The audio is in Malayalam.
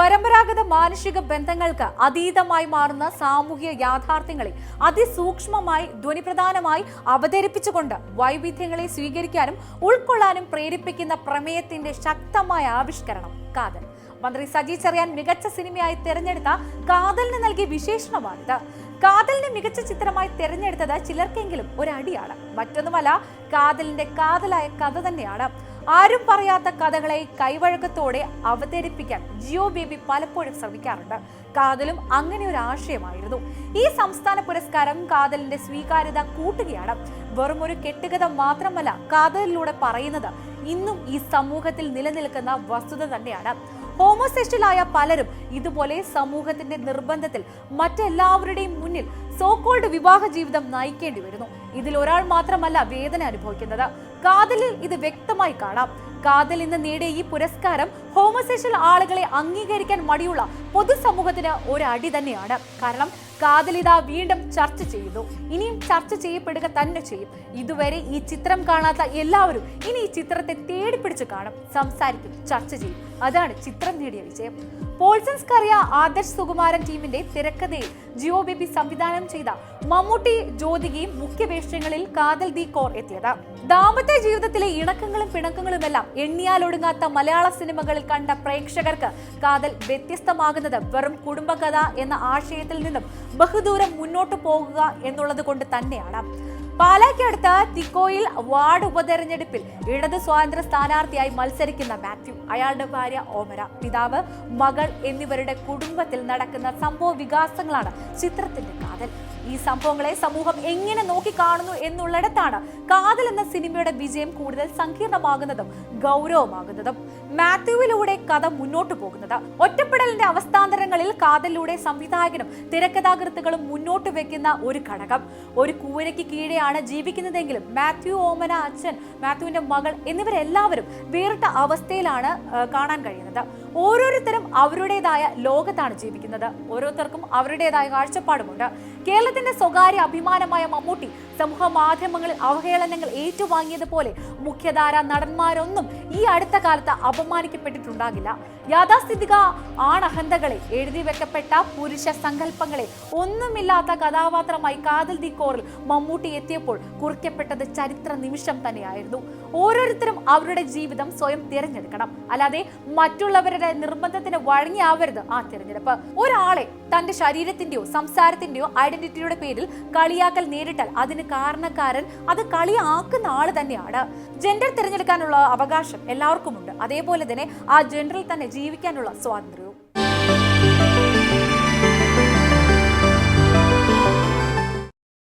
പരമ്പരാഗത മാനുഷിക ബന്ധങ്ങൾക്ക് അതീതമായി മാറുന്ന സാമൂഹിക യാഥാർത്ഥ്യങ്ങളെ അതിസൂക്ഷ്മമായി ധ്വനിപ്രധാനമായി അവതരിപ്പിച്ചുകൊണ്ട് വൈവിധ്യങ്ങളെ സ്വീകരിക്കാനും ഉൾക്കൊള്ളാനും പ്രേരിപ്പിക്കുന്ന പ്രമേയത്തിന്റെ ശക്തമായ ആവിഷ്കരണം കാതൽ. മന്ത്രി സജി ചെറിയാൻ മികച്ച സിനിമയായി തിരഞ്ഞെടുത്ത കാതലിന് നൽകിയ വിശേഷണമാണിത്. കാതലിനെ മികച്ച ചിത്രമായി തിരഞ്ഞെടുത്തത് ചിലർക്കെങ്കിലും ഒരു അടിയാണ് മറ്റൊന്നുമല്ല കാതലിന്റെ കാതലായ കഥ തന്നെയാണ്. ആരും പറയാത്ത കഥകളെ കൈവഴക്കത്തോടെ അവതരിപ്പിക്കാൻ ജിയോ ബേബി പലപ്പോഴും ശ്രമിക്കാറുണ്ട്. കാതലും അങ്ങനെ ഒരു ആശയമായിരുന്നു. ഈ സംസ്ഥാന പുരസ്കാരം കാതലിന്റെ സ്വീകാര്യത കൂട്ടുകയാണ്. വെറും ഒരു കെട്ടുകഥ മാത്രമല്ല കാതലിലൂടെ പറയുന്നത് ഇന്നും ഈ സമൂഹത്തിൽ നിലനിൽക്കുന്ന വസ്തുത തന്നെയാണ്. ഹോമോസെക്ഷലായ പലരും ഇതുപോലെ സമൂഹത്തിന്റെ നിർബന്ധത്തിൽ മറ്റെല്ലാവരുടെയും മുന്നിൽ സോക്കോൾഡ് വിവാഹ ജീവിതം നയിക്കേണ്ടി വരുന്നു. ഇതിൽ ഒരാൾ മാത്രമല്ല വേദന അനുഭവിക്കുന്നത്. കാതലിൽ ഇത് വ്യക്തമായി കാണാം. കാതൽ ഇന്ന് നേടിയ ഈ പുരസ്കാരം ഹോമോസെക്ഷൽ ആളുകളെ അംഗീകരിക്കാൻ മടിയുള്ള പൊതുസമൂഹത്തിന് ഒരു അടി തന്നെയാണ്. കാരണം കാതൽ ഇതാ വീണ്ടും ചർച്ച ചെയ്യുന്നു. ഇനിയും ചർച്ച ചെയ്യപ്പെടുക തന്നെ ചെയ്യും. ഇതുവരെ ഈ ചിത്രം കാണാത്ത എല്ലാവരും ഇനി ഈ ചിത്രത്തെ തേടി പിടിച്ച് കാണും. സംസാരിക്കും ചർച്ച ചെയ്യും. അതാണ് ചിത്രം നേടിയ വിജയം. പോൾസൻസ് കറിയ ആദർശ് സുകുമാരൻ ടീമിന്റെ തിരക്കഥയിൽ ജിയോ ബേബി സംവിധാനം ചെയ്ത മമ്മൂട്ടി ജ്യോതികയും മുഖ്യ വേഷങ്ങളിൽ കാതൽ ദി കോർ എത്തിയത്. ദാമ്പത്യ ജീവിതത്തിലെ ഇണക്കങ്ങളും പിണക്കങ്ങളും എല്ലാം എണ്ണിയാലൊടുങ്ങാത്ത മലയാള സിനിമകളിൽ കണ്ട പ്രേക്ഷകർക്ക് കാതൽ വ്യത്യസ്തമാകുന്നത് വെറും കുടുംബകഥ എന്ന ആശയത്തിൽ നിന്നും ബഹുദൂരം മുന്നോട്ട് പോകുക എന്നുള്ളത് കൊണ്ട് തന്നെയാണ്. പാലാക്കടുത്ത് തിക്കോയിൽ വാർഡ് ഉപതെരഞ്ഞെടുപ്പിൽ ഇടത് സ്വാതന്ത്ര്യ സ്ഥാനാർത്ഥിയായി മത്സരിക്കുന്ന മാത്യു. അയാളുടെ ഭാര്യ ഓമര. പിതാവ് മകൾ എന്നിവരുടെ കുടുംബത്തിൽ നടക്കുന്ന സംഭവ വികാസങ്ങളാണ് ചിത്രത്തിന്റെ കാതൽ. ഈ സംഭവങ്ങളെ സമൂഹം എങ്ങനെ നോക്കിക്കാണുന്നു എന്നുള്ളിടത്താണ് കാതൽ എന്ന സിനിമയുടെ വിജയം കൂടുതൽ സങ്കീർണമാകുന്നതും ഗൗരവമാകുന്നതും. മാത്യുവിലൂടെ കഥ മുന്നോട്ട് പോകുന്നത്. ഒറ്റപ്പെടലിന്റെ അവസ്ഥാന്തരങ്ങളിൽ കാതലിലൂടെ സംവിധായകനും തിരക്കഥാകൃത്തുകളും മുന്നോട്ട് വെക്കുന്ന ഒരു ഘടകം. ഒരു കൂരയ്ക്ക് കീഴെയാണ് ജീവിക്കുന്നതെങ്കിലും മാത്യു ഓമന അച്ഛൻ മാത്യുവിന്റെ മകൾ എന്നിവരെല്ലാവരും വേറിട്ട അവസ്ഥയിലാണ് കാണാൻ കഴിയുന്നത്. ഓരോരുത്തരും അവരുടേതായ ലോകത്താണ് ജീവിക്കുന്നത്. ഓരോരുത്തർക്കും അവരുടേതായ കാഴ്ചപ്പാടുമുണ്ട്. കേരളത്തിന്റെ സ്വകാര്യ അഭിമാനമായ മമ്മൂട്ടി സമൂഹ മാധ്യമങ്ങളിൽ അവഹേളനങ്ങൾ ഏറ്റുവാങ്ങിയതുപോലെ മുഖ്യധാര നടന്മാരൊന്നും ഈ അടുത്ത കാലത്ത് അപമാനിക്കപ്പെട്ടിട്ടുണ്ടാകില്ല. യാഥാസ്ഥിതിക ആണഹന്തകളെ എഴുതി വെക്കപ്പെട്ട പുരുഷ സങ്കല്പങ്ങളെ ഒന്നുമില്ലാത്ത കഥാപാത്രമായി കാതൽ ദി കോറിൽ മമ്മൂട്ടി എത്തിയപ്പോൾ കുറിക്കപ്പെട്ടത് ചരിത്ര നിമിഷം തന്നെയായിരുന്നു. ഓരോരുത്തരും അവരുടെ ജീവിതം സ്വയം തിരഞ്ഞെടുക്കണം. അല്ലാതെ മറ്റുള്ളവരുടെ നിർബന്ധത്തിന് വഴങ്ങിയാവരുത് ആ തിരഞ്ഞെടുപ്പ്. ഒരാളെ തന്റെ ശരീരത്തിന്റെയോ സംസാരത്തിന്റെയോ ഐഡന്റിറ്റിയുടെ പേരിൽ കളിയാക്കൽ നേരിട്ടാൽ. അതിന് കാരണക്കാരൻ അത് കളിയാക്കുന്ന ആൾ തന്നെയാണ്. ജെൻഡർ തിരഞ്ഞെടുക്കാനുള്ള അവകാശം എല്ലാവർക്കുമുണ്ട്. അതേപോലെ തന്നെ ആ ജെൻഡറിൽ തന്നെ ജീവിക്കാനുള്ള സ്വാതന്ത്ര്യവും